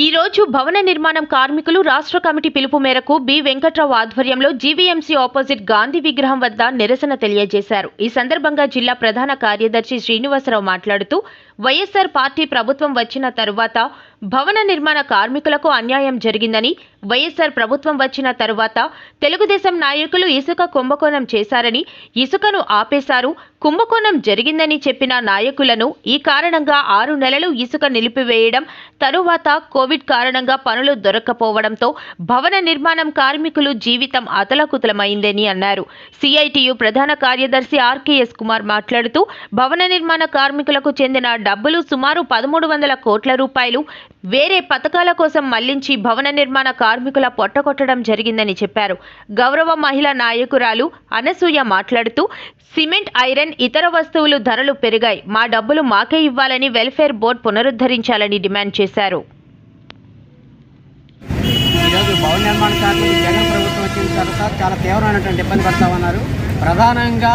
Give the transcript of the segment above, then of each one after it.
ఈ రోజు భవన నిర్మాణం కార్మికులు రాష్ట్ర కమిటీ పిలుపు మేరకు బి. వెంకట్రావు ఆధ్వర్యంలో జీవీఎంసీ ఆపోజిట్ గాంధీ విగ్రహం వద్ద నిరసన తెలియజేశారు. ఈ సందర్భంగా జిల్లా ప్రధాన కార్యదర్శి శ్రీనివాసరావు మాట్లాడుతూ వైఎస్ఆర్ పార్టీ ప్రభుత్వం వచ్చిన తరువాత భవన నిర్మాణ కార్మికులకు అన్యాయం జరిగిందని వైఎస్ఆర్ ప్రభుత్వం వచ్చిన తరువాత తెలుగుదేశం నాయకులు ఇసుక కుంభకోణం చేశారని ఇసుకను ఆపేశారు కుంభకోణం జరిగిందని చెప్పిన నాయకులను ఈ కారణంగా ఆరు నెలలు ఇసుక నిలిపివేయడం తరువాత కోవిడ్ కారణంగా పనులు దొరక్కపోవడంతో భవన నిర్మాణం కార్మికులు జీవితం అతలకుతలమైందని అన్నారు. సిఐటియు ప్రధాన కార్యదర్శి ఆర్కేఎస్ కుమార్ మాట్లాడుతూ భవన నిర్మాణ కార్మికులకు చెందిన డబ్బులు సుమారు పదమూడు వందల కోట్ల రూపాయలు వేరే పథకాల కోసం మళ్ళించి భవన నిర్మాణ కార్మికుల పొట్టకొట్టడం జరిగిందని చెప్పారు. గౌరవ మహిళా నాయకురాలు అనసూయ మాట్లాడుతూ సిమెంట్ ఐరన్ ఇతర వస్తువులు ధరలు పెరిగాయి. మా డబ్బులు మాకే ఇవ్వాలని వెల్ఫేర్ బోర్డు పునరుద్ధరించాలని డిమాండ్ చేశారు. ఈరోజు భవన నిర్మాణ కార్మికులు జగన్ ప్రభుత్వం వచ్చిన తర్వాత చాలా తీవ్రమైనటువంటి ఇబ్బంది పడతా ఉన్నారు. ప్రధానంగా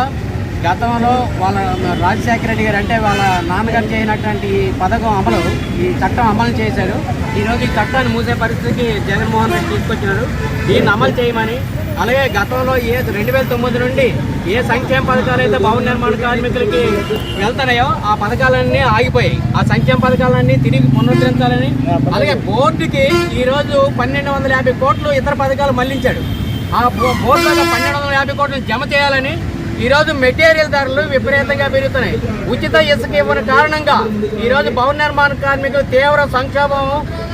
గతంలో వాళ్ళ రాజశేఖర రెడ్డి గారు అంటే వాళ్ళ నాన్నగారు చేయనటువంటి ఈ పథకం అమలు ఈ చట్టం అమలు చేశారు. ఈరోజు ఈ చట్టాన్ని మూసే పరిస్థితికి జగన్మోహన్ రెడ్డి తీసుకొచ్చినారు దీన్ని అమలు చేయమని అలాగే గతంలో ఏ రెండు వేల తొమ్మిది నుండి ఏ సంక్షేమ పథకాలు అయితే భవన నిర్మాణ కార్మికులకి వెళ్తున్నాయో ఆ పథకాలన్నీ ఆగిపోయాయి. ఆ సంక్షేమ పథకాలన్నీ తిరిగి పునరుద్ధరించాలని అలాగే బోర్డుకి ఈరోజు పన్నెండు వందల యాభై కోట్లు ఇతర పథకాలు మళ్ళించాడు. ఆ బోర్డు పన్నెండు వందల యాభై కోట్లు జమ చేయాలని ఈరోజు మెటీరియల్ ధరలు విపరీతంగా పెరుగుతున్నాయి. ఉచిత ఇసుక ఇవ్వని కారణంగా ఈరోజు భవన నిర్మాణ కార్మికులు తీవ్ర సంక్షోభం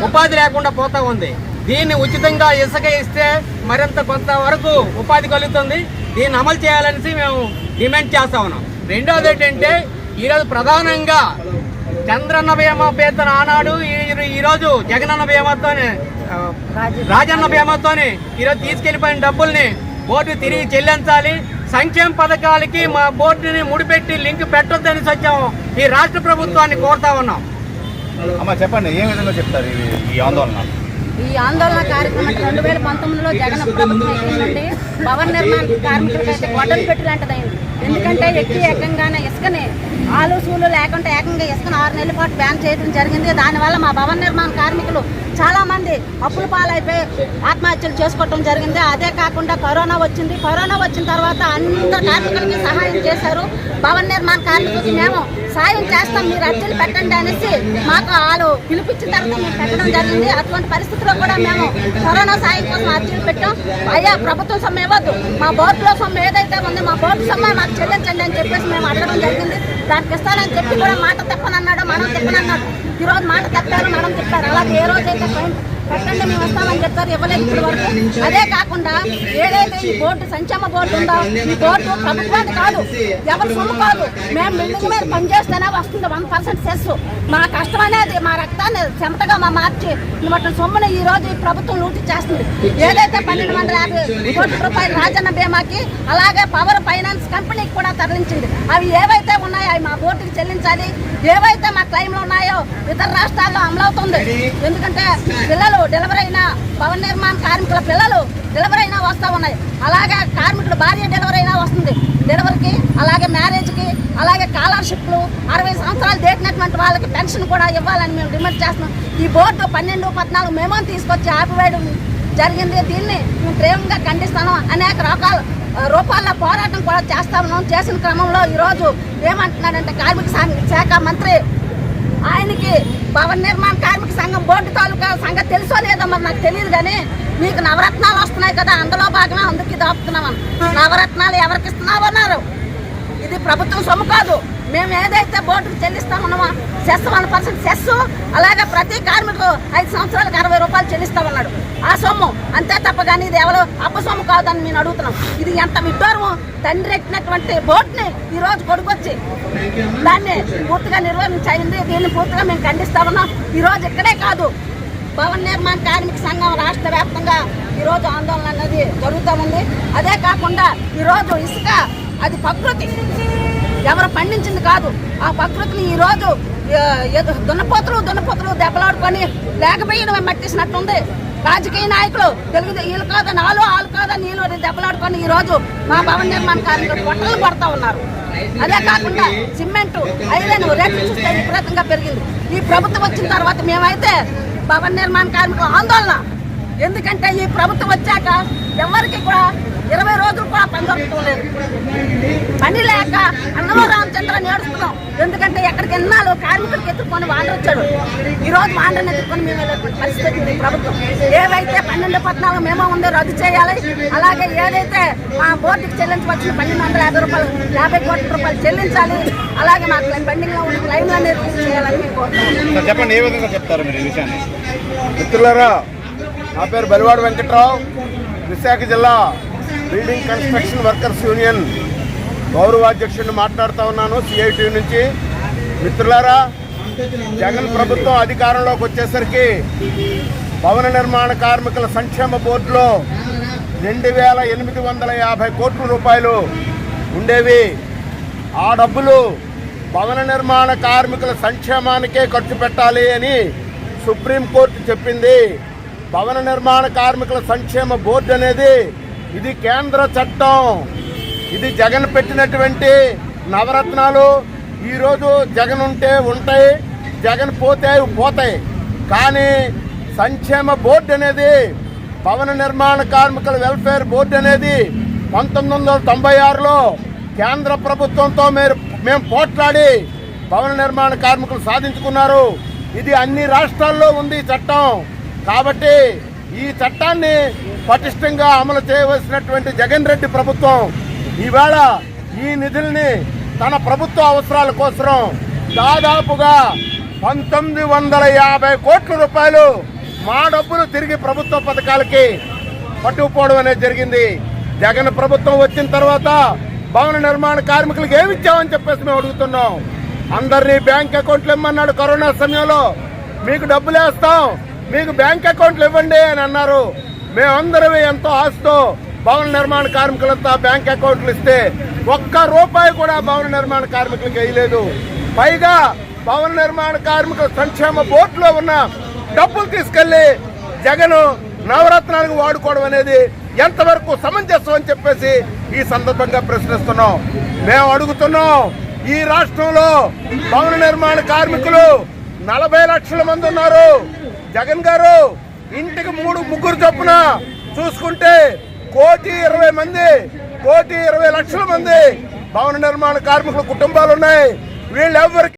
ఉపాధి లేకుండా పోతా ఉంది. దీన్ని ఉచితంగా ఇసుక ఇస్తే మరింత కొంతవరకు ఉపాధి కలుగుతుంది. దీన్ని అమలు చేయాలనేసి మేము డిమాండ్ చేస్తా ఉన్నాం. రెండోది ఏంటంటే ఈరోజు ప్రధానంగా చంద్రన్న బీమా పేతన ఆనాడు ఈరోజు జగనన్న బీమాతోనే రాజన్న బీమాతోనే ఈరోజు తీసుకెళ్ళిపోయిన డబ్బుల్ని బోర్డు తిరిగి చెల్లించాలి. సంక్షేమ పథకాలకి మా బోర్డుని ముడిపెట్టి లింక్ పెట్టొద్దని సత్యం ఈ రాష్ట్ర ప్రభుత్వాన్ని కోరుతా ఉన్నాం. అమ్మ చెప్పండి ఏ విధంగా చెప్తారు ఇది ఈ ఆందోళన? ఈ ఆందోళన కార్యక్రమం రెండు వేల పంతొమ్మిదిలో జగన్ ప్రభుత్వం ఎక్కిందండి భవన నిర్మాణ కార్మికులకి అయితే గొడ్డలు పెట్టిలాంటిదైంది ఎందుకంటే ఎక్కి ఏకంగానే ఇసుకని ఆలు సూలు లేకుండా ఏకంగా ఇసుకను ఆరు నెలల పాటు బ్యాన్ చేయడం జరిగింది. దానివల్ల మా భవన నిర్మాణ కార్మికులు చాలామంది అప్పుల పాలైపోయి ఆత్మహత్యలు చేసుకోవటం జరిగింది. అదే కాకుండా కరోనా వచ్చింది. కరోనా వచ్చిన తర్వాత అందరు కార్మికులకి సహాయం చేశారు. భవన నిర్మాణ కార్మికులకి మేము సాయం చేస్తాం. మీరు అర్జీలు పెట్టండి అనేసి మాకు వాళ్ళు పిలిపించిన తర్వాత మేము పెట్టడం జరిగింది. అటువంటి పరిస్థితుల్లో కూడా మేము కరోనా సాయం కోసం అర్జీలు పెట్టాం. అయ్యా ప్రభుత్వం సొమ్ము ఇవ్వద్దు. మా బోర్డులో సొమ్ము ఏదైతే ఉంది మా బోర్డు సొమ్ము మాకు చెల్లించండి అని చెప్పేసి మేము అడగడం జరిగింది. దానికి ఇస్తానని చెప్పి కూడా మాట తెప్పనన్నాడు మనం తెప్పనన్నాడు. ఈరోజు మాట తప్పారు మనం చెప్పారు అలాగే ఏ రోజైతే ఫైన్ మేము వస్తామని చెప్తారు ఇవ్వలేదు ఇప్పటి వరకు. అదే కాకుండా ఏదైతే ఈ బోర్డు సంక్షేమ బోర్డు ఉందో ఈ బోర్డు ప్రభుత్వానికి కాదు ఎవరు సొమ్ము కాదు. మేము బిల్డింగ్ మీద పనిచేస్తేనే వస్తుంది వన్ పర్సెంట్ సెస్. మా కష్టం అనేది మా రక్తాన్ని చెమటగా మా మార్చి వాటి సొమ్ముని ఈ రోజు ఈ ప్రభుత్వం లూటి చేస్తుంది. ఏదైతే పన్నెండు వందల యాభై కోట్ల రూపాయలు రాజన్న బీమాకి అలాగే పవర్ ఫైనాన్స్ కంపెనీకి కూడా తరలించింది. అవి ఏవైతే ఉన్నాయో అవి మా బోర్డుకి చెల్లించాలి. ఏవైతే మా క్లైమ్లు ఉన్నాయో ఇతర రాష్ట్రాల్లో అమలవుతుంది. ఎందుకంటే పిల్లలు డెలివరీ అయిన భవన నిర్మాణ కార్మికుల పిల్లలు డెలివరీ అయినా వస్తూ ఉన్నాయి. అలాగే కార్మికుల భార్య డెలివరీ అయినా వస్తుంది. డెలివరీకి అలాగే మ్యారేజ్కి అలాగే స్కాలర్షిప్లు అరవై సంవత్సరాలు దాటినటువంటి వాళ్ళకి పెన్షన్ కూడా ఇవ్వాలని మేము డిమాండ్ చేస్తున్నాం. ఈ బోర్డు పన్నెండు పద్నాలుగు మేమో తీసుకొచ్చి ఆపివేయడం జరిగింది. దీన్ని మేము తీవ్రంగా ఖండిస్తాను అనేక రకాల రూపాల్లో పోరాటం కూడా చేస్తా ఉన్నాం. చేసిన క్రమంలో ఈరోజు ఏమంటున్నాడంటే కార్మిక శాఖ మంత్రి ఆయనకి భవన నిర్మాణ కార్మిక సంఘం బోర్డు తాలూకా సంఘం తెలుసో లేదో మరి నాకు తెలియదు కానీ మీకు నవరత్నాలు వస్తున్నాయి కదా అందులో భాగమే అందుకు దాపుతున్నామని. నవరత్నాలు ఎవరికి ఇస్తున్నావు అన్నారు. ఇది ప్రభుత్వం సొమ్ము కాదు. మేము ఏదైతే బోర్డుకు చెల్లిస్తామన్నామో సెస్ వన్ పర్సెంట్ సెస్ అలాగే ప్రతి కార్మికు ఐదు సంవత్సరాలకు అరవై రూపాయలు చెల్లిస్తామన్నాడు. ఆ సొమ్ము అంతే తప్ప కానీ ఇది ఎవరో అప్ప సొమ్ము కాదని మేము అడుగుతున్నాం. ఇది ఎంత విడ్డూరము? తండ్రి ఎక్కినటువంటి బోర్డుని ఈ రోజు కొడుకొచ్చి దాన్ని పూర్తిగా నిర్వహించండి దీన్ని పూర్తిగా మేము ఖండిస్తా ఉన్నాం. ఈ రోజు ఇక్కడే కాదు భవన నిర్మాణ కార్మిక సంఘం రాష్ట్ర వ్యాప్తంగా ఈరోజు ఆందోళన అనేది జరుగుతూ ఉంది. అదే కాకుండా ఈరోజు ఇసుక అది ప్రకృతి. ఎవరు పండించింది కాదు. ఆ ప్రకృతిని ఈరోజు దున్నపోతులు దున్నపోతులు దెబ్బలాడుకొని లేకపోయిన మట్టిసినట్టుంది. రాజకీయ నాయకులు తెలుగు వీళ్ళు కాదని వాళ్ళు వాళ్ళు కాదని వీళ్ళు దెబ్బలాడుకొని ఈరోజు మా భవన నిర్మాణ కార్మికులు పొట్టలు పడతా ఉన్నారు. అదే కాకుండా సిమెంట్ ఐరన్ రేట్లు చూస్తే విపరీతంగా పెరిగింది. ఈ ప్రభుత్వం వచ్చిన తర్వాత మేమైతే భవన నిర్మాణ కార్మికులు ఆందోళన. ఎందుకంటే ఈ ప్రభుత్వం వచ్చాక ఎవరికి కూడా ఇరవై రోజులు కూడా పని దొరకడం లేదు. పని లేక అన్నమో రామచంద్ర నేడుస్తున్నాం. ఎందుకంటే ఎక్కడికి ఎన్నాళ్ళు కార్మికులకు ఎత్తుకొని వాండర్ వచ్చాడు. ఈ రోజు వాండర్ని ఎత్తుకొని మేము పరిస్థితి ప్రభుత్వం. ఏవైతే పన్నెండు పద్నాలుగు మేమో ఉందో రద్దు చేయాలి అలాగే ఏదైతే మా బోర్డుకి చెల్లించవలసిన పన్నెండు వందల యాభై రూపాయలు యాభై కోట్ల రూపాయలు చెల్లించాలి అలాగే మాకు పెండింగ్లో ఉన్న క్లైమ్లు అనేది చేయాలని కోరుతున్నాం. చెప్పండి ఏ విధంగా చెప్తారు మీరు విషయాన్ని? మిత్రులారా నా పేరు బలివాడు వెంకట్రావు విశాఖ జిల్లా బిల్డింగ్ కన్స్ట్రక్షన్ వర్కర్స్ యూనియన్ గౌరవాధ్యక్షుడిని మాట్లాడుతూ ఉన్నాను సిఐటి నుంచి. మిత్రులారా జగన్ ప్రభుత్వం అధికారంలోకి వచ్చేసరికి భవన నిర్మాణ కార్మికుల సంక్షేమ బోర్డులో రెండు వేల ఎనిమిది వందల యాభై కోట్ల రూపాయలు ఉండేవి. ఆ డబ్బులు భవన నిర్మాణ కార్మికుల సంక్షేమానికే ఖర్చు పెట్టాలి అని సుప్రీంకోర్టు చెప్పింది. భవన నిర్మాణ కార్మికుల సంక్షేమ బోర్డు అనేది ఇది కేంద్ర చట్టం. ఇది జగన్ పెట్టినటువంటి నవరత్నాలు. ఈరోజు జగన్ ఉంటే ఉంటాయి జగన్ పోతే పోతాయి. కానీ సంక్షేమ బోర్డు అనేది భవన నిర్మాణ కార్మికుల వెల్ఫేర్ బోర్డు అనేది పంతొమ్మిది వందల తొంభై ఆరులో కేంద్ర ప్రభుత్వంతో మీరు మేము పోట్లాడి భవన నిర్మాణ కార్మికులు సాధించుకున్నారు. ఇది అన్ని రాష్ట్రాల్లో ఉంది చట్టం. కాబట్టి ఈ చట్టాన్ని పటిష్టంగా అమలు చేయవలసినటువంటి జగన్ రెడ్డి ప్రభుత్వం ఈవేళ ఈ నిధుల్ని తన ప్రభుత్వ అవసరాల కోసం దాదాపుగా పంతొమ్మిది వందల యాభై కోట్ల రూపాయలు మా డబ్బులు తిరిగి ప్రభుత్వ పథకాలకి పట్టుకుపోవడం అనేది జరిగింది. జగన్ ప్రభుత్వం వచ్చిన తర్వాత భవన నిర్మాణ కార్మికులకు ఏమి ఇచ్చామని చెప్పేసి మేము అడుగుతున్నాం. అందరినీ బ్యాంక్ అకౌంట్లు ఇమ్మన్నాడు కరోనా సమయంలో. మీకు డబ్బులు వేస్తాం మీకు బ్యాంక్ అకౌంట్లు ఇవ్వండి అని అన్నారు. మేమందరం ఎంతో ఆశతో భవన నిర్మాణ కార్మికులంతా బ్యాంక్ అకౌంట్లు ఇస్తే ఒక్క రూపాయి కూడా భవన నిర్మాణ కార్మికులకు వేయలేదు. పైగా భవన నిర్మాణ కార్మికుల సంక్షేమ బోర్డులో ఉన్న డబ్బులు తీసుకెళ్ళి జగన్ నవరత్నాలకు వాడుకోవడం అనేది ఎంతవరకు సమంజసం అని చెప్పేసి ఈ సందర్భంగా ప్రశ్నిస్తున్నాం. మేము అడుగుతున్నాం ఈ రాష్ట్రంలో భవన నిర్మాణ కార్మికులు నలభై లక్షల మంది ఉన్నారు. జగన్ గారు ఇంటికి మూడు ముగ్గురు చొప్పున చూసుకుంటే కోటి ఇరవై మంది కోటి ఇరవై లక్షల మంది భవన నిర్మాణ కార్మికుల కుటుంబాలు ఉన్నాయి. వీళ్ళెవ్వరికి